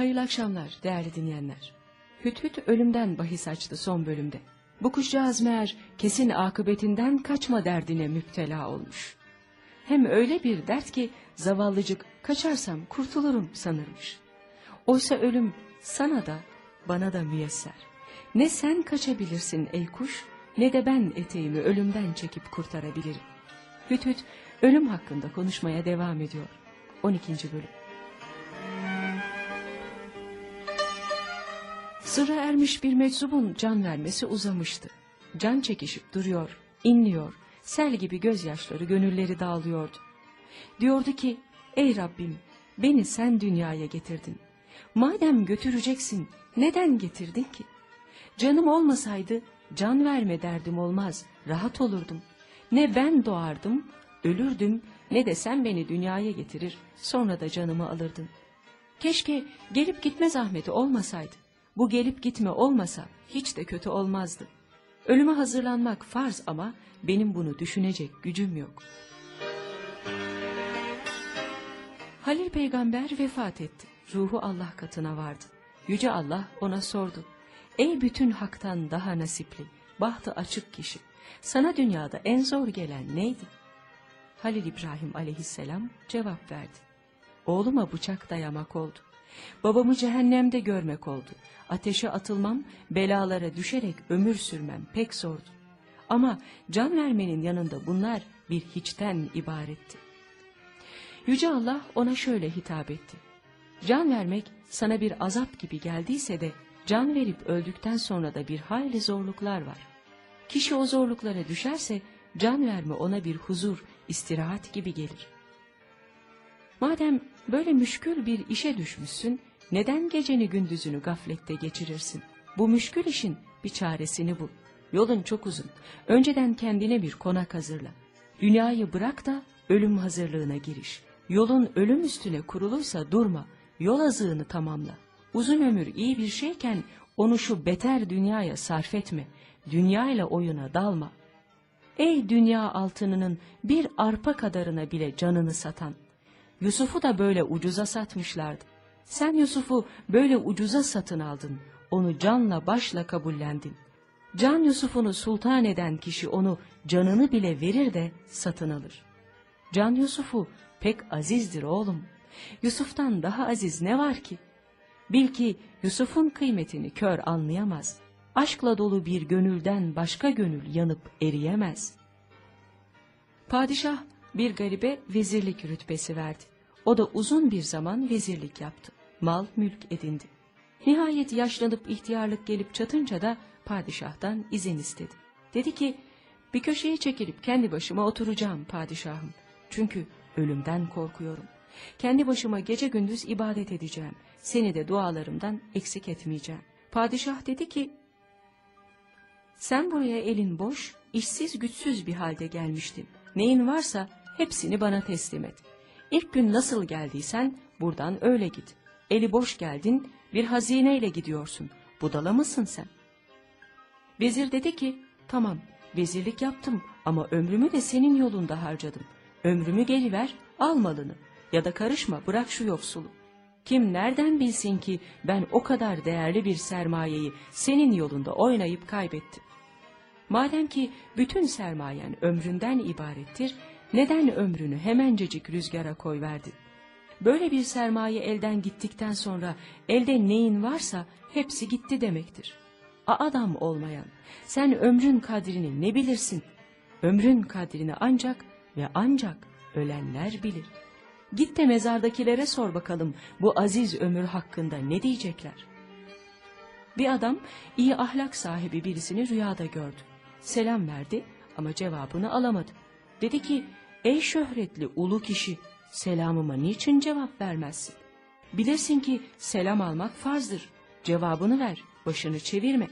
Hayırlı akşamlar değerli dinleyenler. Hüt Hüt ölümden bahis açtı son bölümde. Bu kuşcağız meğer kesin akıbetinden kaçma derdine müptela olmuş. Hem öyle bir dert ki zavallıcık kaçarsam kurtulurum sanırmış. Oysa ölüm sana da bana da müyesser. Ne sen kaçabilirsin ey kuş ne de ben eteğimi ölümden çekip kurtarabilirim. Hüt Hüt ölüm hakkında konuşmaya devam ediyor. 12. bölüm. Sıra ermiş bir meczubun can vermesi uzamıştı. Can çekişip duruyor, inliyor, sel gibi gözyaşları gönülleri dağılıyordu. Diyordu ki, ey Rabbim beni sen dünyaya getirdin. Madem götüreceksin neden getirdin ki? Canım olmasaydı can verme derdim olmaz, rahat olurdum. Ne ben doğardım, ölürdüm ne de sen beni dünyaya getirir sonra da canımı alırdın. Keşke gelip gitme zahmeti olmasaydı. Bu gelip gitme olmasa hiç de kötü olmazdı. Ölüme hazırlanmak farz ama benim bunu düşünecek gücüm yok. Halil peygamber vefat etti. Ruhu Allah katına vardı. Yüce Allah ona sordu. Ey bütün haktan daha nasipli, bahtı açık kişi. Sana dünyada en zor gelen neydi? Halil İbrahim aleyhisselam cevap verdi. Oğluma bıçak dayamak oldu. Babamı cehennemde görmek oldu. Ateşe atılmam, belalara düşerek ömür sürmem pek zordu. Ama can vermenin yanında bunlar bir hiçten ibaretti. Yüce Allah ona şöyle hitap etti. Can vermek sana bir azap gibi geldiyse de can verip öldükten sonra da bir hayli zorluklar var. Kişi o zorluklara düşerse can verme ona bir huzur, istirahat gibi gelir. Madem böyle müşkül bir işe düşmüşsün, neden geceni gündüzünü gaflette geçirirsin? Bu müşkül işin bir çaresini bul. Yolun çok uzun. Önceden kendine bir konak hazırla. Dünyayı bırak da ölüm hazırlığına giriş. Yolun ölüm üstüne kuruluysa durma. Yol azığını tamamla. Uzun ömür iyi bir şeyken onu şu beter dünyaya sarf etme. Dünyayla oyuna dalma. Ey dünya altınının bir arpa kadarına bile canını satan. Yusuf'u da böyle ucuza satmışlardı. Sen Yusuf'u böyle ucuza satın aldın. Onu canla başla kabullendin. Can Yusuf'unu sultan eden kişi onu canını bile verir de satın alır. Can Yusuf'u pek azizdir oğlum. Yusuf'tan daha aziz ne var ki? Bil ki Yusuf'un kıymetini kör anlayamaz. Aşkla dolu bir gönülden başka gönül yanıp eriyemez. Padişah bir garibe vezirlik rütbesi verdi. O da uzun bir zaman vezirlik yaptı. Mal mülk edindi. Nihayet yaşlanıp ihtiyarlık gelip çatınca da padişahtan izin istedi. Dedi ki bir köşeye çekilip kendi başıma oturacağım padişahım. Çünkü ölümden korkuyorum. Kendi başıma gece gündüz ibadet edeceğim. Seni de dualarımdan eksik etmeyeceğim. Padişah dedi ki sen buraya elin boş, işsiz güçsüz bir halde gelmiştin. Neyin varsa hepsini bana teslim et. İlk gün nasıl geldiysen buradan öyle git. Eli boş geldin, bir hazineyle gidiyorsun. Budala mısın sen? Vezir dedi ki, tamam vezirlik yaptım ama ömrümü de senin yolunda harcadım. Ömrümü geri ver, al malını. Ya da karışma, bırak şu yoksulu. Kim nereden bilsin ki ben o kadar değerli bir sermayeyi senin yolunda oynayıp kaybettim. Madem ki bütün sermayen ömründen ibarettir, neden ömrünü hemencecik rüzgara koy verdin? Böyle bir sermaye elden gittikten sonra elde neyin varsa hepsi gitti demektir. A adam olmayan, sen ömrün kadrini ne bilirsin? Ömrün kadrini ancak ve ancak ölenler bilir. Git de mezardakilere sor bakalım bu aziz ömür hakkında ne diyecekler? Bir adam iyi ahlak sahibi birisini rüyada gördü. Selam verdi ama cevabını alamadı. Dedi ki, ey şöhretli ulu kişi, selamıma niçin cevap vermezsin? Bilirsin ki selam almak farzdır. Cevabını ver, başını çevirme.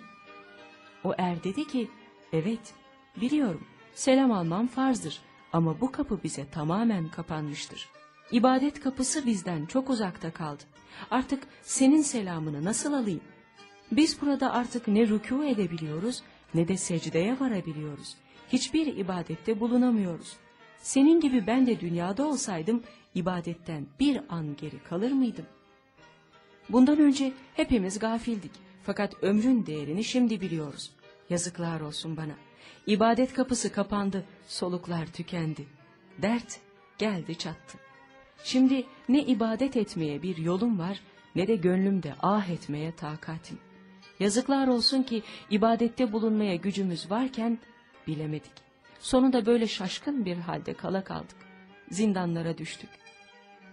O er dedi ki, evet, biliyorum, selam almam farzdır ama bu kapı bize tamamen kapanmıştır. İbadet kapısı bizden çok uzakta kaldı. Artık senin selamını nasıl alayım? Biz burada artık ne rükû edebiliyoruz ne de secdeye varabiliyoruz. Hiçbir ibadette bulunamıyoruz. Senin gibi ben de dünyada olsaydım ibadetten bir an geri kalır mıydım? Bundan önce hepimiz gafildik. Fakat ömrün değerini şimdi biliyoruz. Yazıklar olsun bana. İbadet kapısı kapandı, soluklar tükendi. Dert geldi çattı. Şimdi ne ibadet etmeye bir yolum var, ne de gönlümde ah etmeye takatim. Yazıklar olsun ki ibadette bulunmaya gücümüz varken bilemedik. Sonunda böyle şaşkın bir halde kala kaldık. Zindanlara düştük.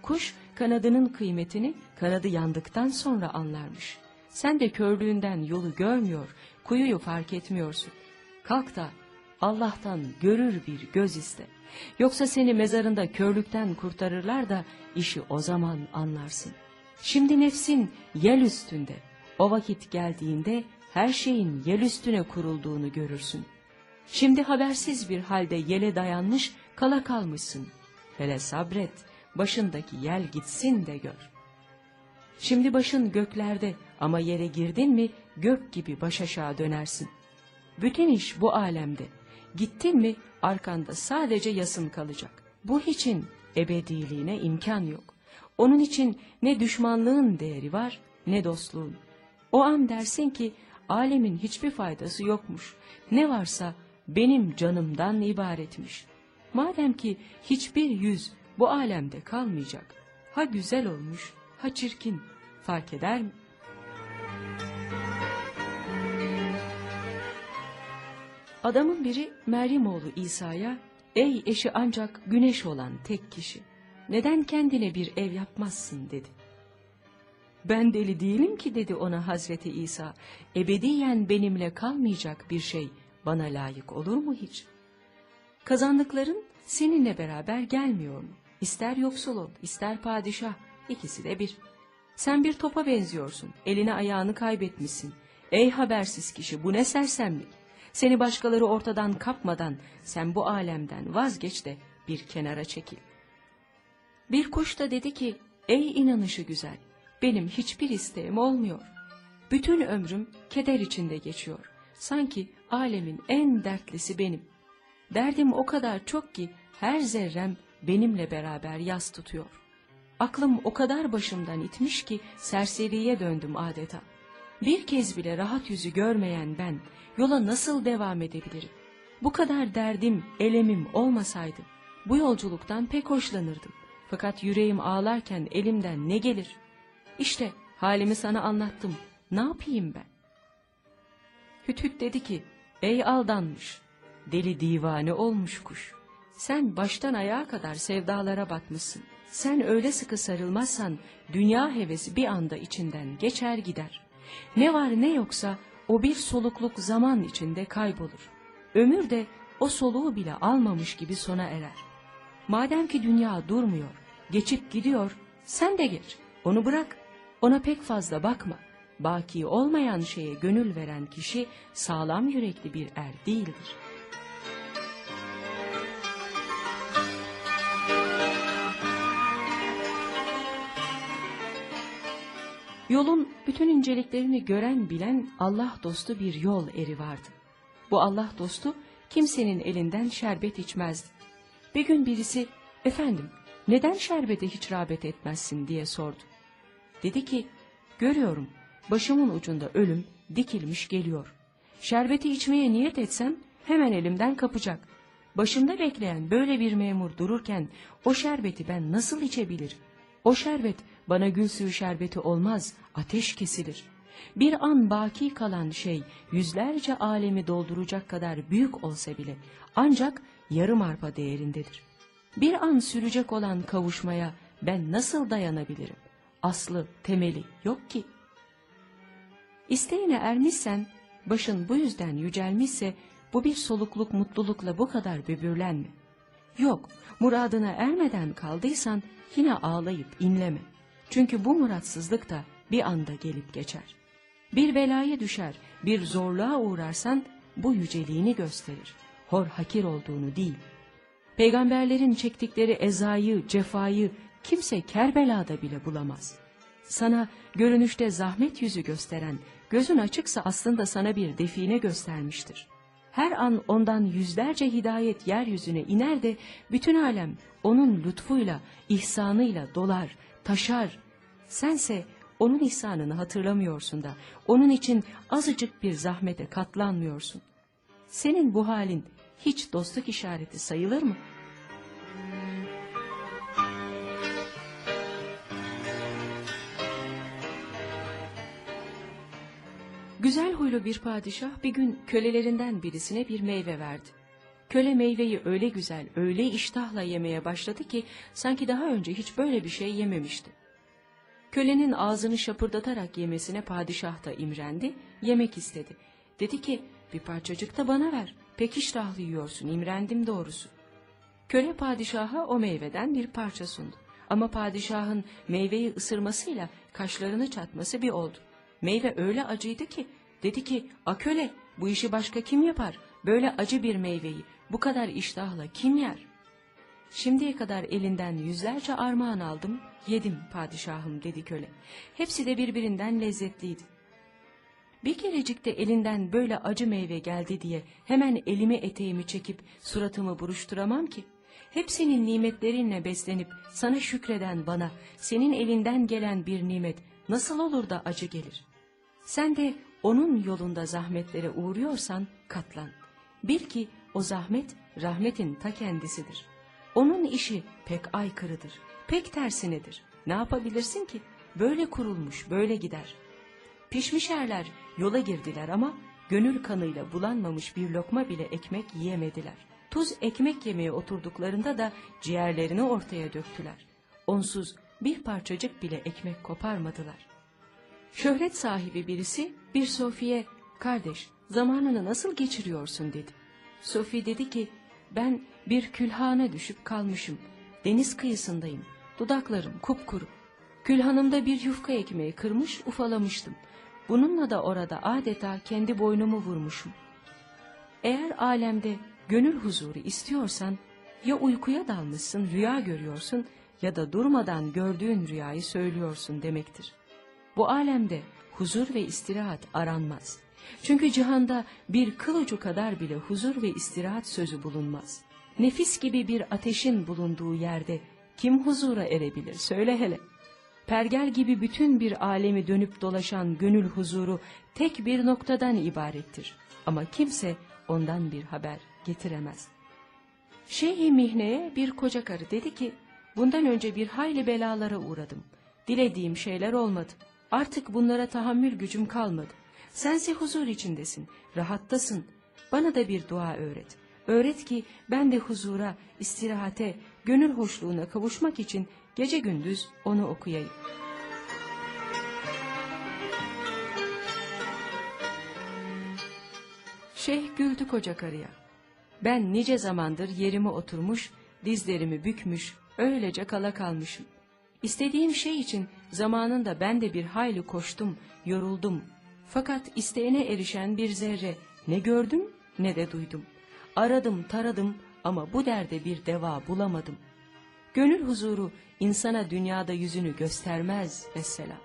Kuş kanadının kıymetini kanadı yandıktan sonra anlarmış. Sen de körlüğünden yolu görmüyor, kuyuyu fark etmiyorsun. Kalk da Allah'tan görür bir göz iste. Yoksa seni mezarında körlükten kurtarırlar da işi o zaman anlarsın. Şimdi nefsin yel üstünde. O vakit geldiğinde her şeyin yel üstüne kurulduğunu görürsün. Şimdi habersiz bir halde yele dayanmış kala kalmışsın. Hele sabret, başındaki yel gitsin de gör. Şimdi başın göklerde ama yere girdin mi gök gibi baş aşağı dönersin. Bütün iş bu alemde. Gittin mi arkanda sadece yasın kalacak. Bu için ebediliğine imkan yok. Onun için ne düşmanlığın değeri var ne dostluğun. O an dersin ki alemin hiçbir faydası yokmuş. Ne varsa benim canımdan ibaretmiş. Madem ki hiçbir yüz bu alemde kalmayacak. Ha güzel olmuş, ha çirkin. Fark eder mi? Adamın biri Meryem oğlu İsa'ya, ey eşi ancak güneş olan tek kişi, neden kendine bir ev yapmazsın dedi. Ben deli değilim ki dedi ona Hazreti İsa, ebediyen benimle kalmayacak bir şey bana layık olur mu hiç? Kazandıkların seninle beraber gelmiyor mu? İster yoksul ol, ister padişah, ikisi de bir. Sen bir topa benziyorsun, eline ayağını kaybetmişsin. Ey habersiz kişi bu ne sersemlik. Seni başkaları ortadan kapmadan sen bu alemden vazgeç de bir kenara çekil. Bir kuş da dedi ki, ey inanışı güzel, benim hiçbir isteğim olmuyor. Bütün ömrüm keder içinde geçiyor. Sanki alemin en dertlisi benim. Derdim o kadar çok ki her zerrem benimle beraber yas tutuyor. Aklım o kadar başımdan itmiş ki serseriye döndüm adeta. Bir kez bile rahat yüzü görmeyen ben yola nasıl devam edebilirim? Bu kadar derdim, elemim olmasaydı bu yolculuktan pek hoşlanırdım. Fakat yüreğim ağlarken elimden ne gelir? İşte halimi sana anlattım. Ne yapayım ben? Hüt dedi ki, ey aldanmış, deli divane olmuş kuş. Sen baştan ayağa kadar sevdalara batmışsın. Sen öyle sıkı sarılmazsan dünya hevesi bir anda içinden geçer gider. Ne var ne yoksa o bir solukluk zaman içinde kaybolur. Ömür de o soluğu bile almamış gibi sona erer. Madem ki dünya durmuyor, geçip gidiyor, sen de geç, onu bırak, ona pek fazla bakma. Baki olmayan şeye gönül veren kişi sağlam yürekli bir er değildir.'' Yolun bütün inceliklerini gören bilen Allah dostu bir yol eri vardı. Bu Allah dostu kimsenin elinden şerbet içmezdi. Bir gün birisi, efendim neden şerbete hiç rağbet etmezsin diye sordu. Dedi ki, görüyorum başımın ucunda ölüm dikilmiş geliyor. Şerbeti içmeye niyet etsem hemen elimden kapacak. Başımda bekleyen böyle bir memur dururken o şerbeti ben nasıl içebilirim? O şerbet bana gül suyu şerbeti olmaz, ateş kesilir. Bir an baki kalan şey yüzlerce alemi dolduracak kadar büyük olsa bile ancak yarım arpa değerindedir. Bir an sürecek olan kavuşmaya ben nasıl dayanabilirim? Aslı, temeli yok ki. İsteğine ermişsen, başın bu yüzden yücelmişse bu bir solukluk mutlulukla bu kadar böbürlenme. Yok, muradına ermeden kaldıysan yine ağlayıp inleme. Çünkü bu muratsızlık da bir anda gelip geçer. Bir belaya düşer, bir zorluğa uğrarsan bu yüceliğini gösterir. Hor hakir olduğunu değil. Peygamberlerin çektikleri ezayı, cefayı kimse Kerbela'da bile bulamaz. Sana görünüşte zahmet yüzü gösteren, gözün açıksa aslında sana bir define göstermiştir. Her an ondan yüzlerce hidayet yeryüzüne iner de bütün alem onun lütfuyla, ihsanıyla dolar, taşar. Sense Onun ihsanını hatırlamıyorsun da, onun için azıcık bir zahmete katlanmıyorsun. Senin bu halin hiç dostluk işareti sayılır mı? Güzel huylu bir padişah bir gün kölelerinden birisine bir meyve verdi. Köle meyveyi öyle güzel, öyle iştahla yemeye başladı ki sanki daha önce hiç böyle bir şey yememişti. Kölenin ağzını şapırdatarak yemesine padişah da imrendi, yemek istedi. Dedi ki, bir parçacık da bana ver, pek iştahlı yiyorsun, imrendim doğrusu. Köle padişaha o meyveden bir parça sundu. Ama padişahın meyveyi ısırmasıyla kaşlarını çatması bir oldu. Meyve öyle acıydı ki, dedi ki, a köle, bu işi başka kim yapar? Böyle acı bir meyveyi, bu kadar iştahla kim yer? Şimdiye kadar elinden yüzlerce armağan aldım, yedim padişahım dedi köle. Hepsi de birbirinden lezzetliydi. Bir kerecik de elinden böyle acı meyve geldi diye hemen elimi eteğimi çekip suratımı buruşturamam ki. Hep senin nimetlerinle beslenip sana şükreden bana senin elinden gelen bir nimet nasıl olur da acı gelir? Sen de onun yolunda zahmetlere uğruyorsan katlan. Bil ki o zahmet rahmetin ta kendisidir. Onun işi pek aykırıdır, pek tersinedir. Ne yapabilirsin ki? Böyle kurulmuş, böyle gider. Pişmiş erler yola girdiler ama gönül kanıyla bulanmamış bir lokma bile ekmek yiyemediler. Tuz ekmek yemeye oturduklarında da ciğerlerini ortaya döktüler. Onsuz bir parçacık bile ekmek koparmadılar. Şöhret sahibi birisi bir Sofi'ye kardeş zamanını nasıl geçiriyorsun dedi. Sofi dedi ki ben bir külhana düşüp kalmışım. Deniz kıyısındayım. Dudaklarım kupkuru. Külhanımda bir yufka ekmeği kırmış ufalamıştım. Bununla da orada adeta kendi boynumu vurmuşum. Eğer alemde gönül huzuru istiyorsan ya uykuya dalmışsın rüya görüyorsun ya da durmadan gördüğün rüyayı söylüyorsun demektir. Bu alemde huzur ve istirahat aranmaz. Çünkü cihanda bir kıl ucu kadar bile huzur ve istirahat sözü bulunmaz. Nefis gibi bir ateşin bulunduğu yerde kim huzura erebilir söyle hele. Pergel gibi bütün bir alemi dönüp dolaşan gönül huzuru tek bir noktadan ibarettir. Ama kimse ondan bir haber getiremez. Şeyh-i Mihne'ye bir koca karı dedi ki, bundan önce bir hayli belalara uğradım. Dilediğim şeyler olmadı. Artık bunlara tahammül gücüm kalmadı. Sense huzur içindesin, rahattasın. Bana da bir dua öğret. Öğret ki ben de huzura, istirahate, gönül hoşluğuna kavuşmak için gece gündüz onu okuyayım. Şeyh güldü koca karıya. Ben nice zamandır yerime oturmuş, dizlerimi bükmüş, öylece kala kalmışım. İstediğim şey için zamanında ben de bir hayli koştum, yoruldum. Fakat isteğine erişen bir zerre ne gördüm ne de duydum. Aradım taradım ama bu derde bir deva bulamadım. Gönül huzuru insana dünyada yüzünü göstermez mesela.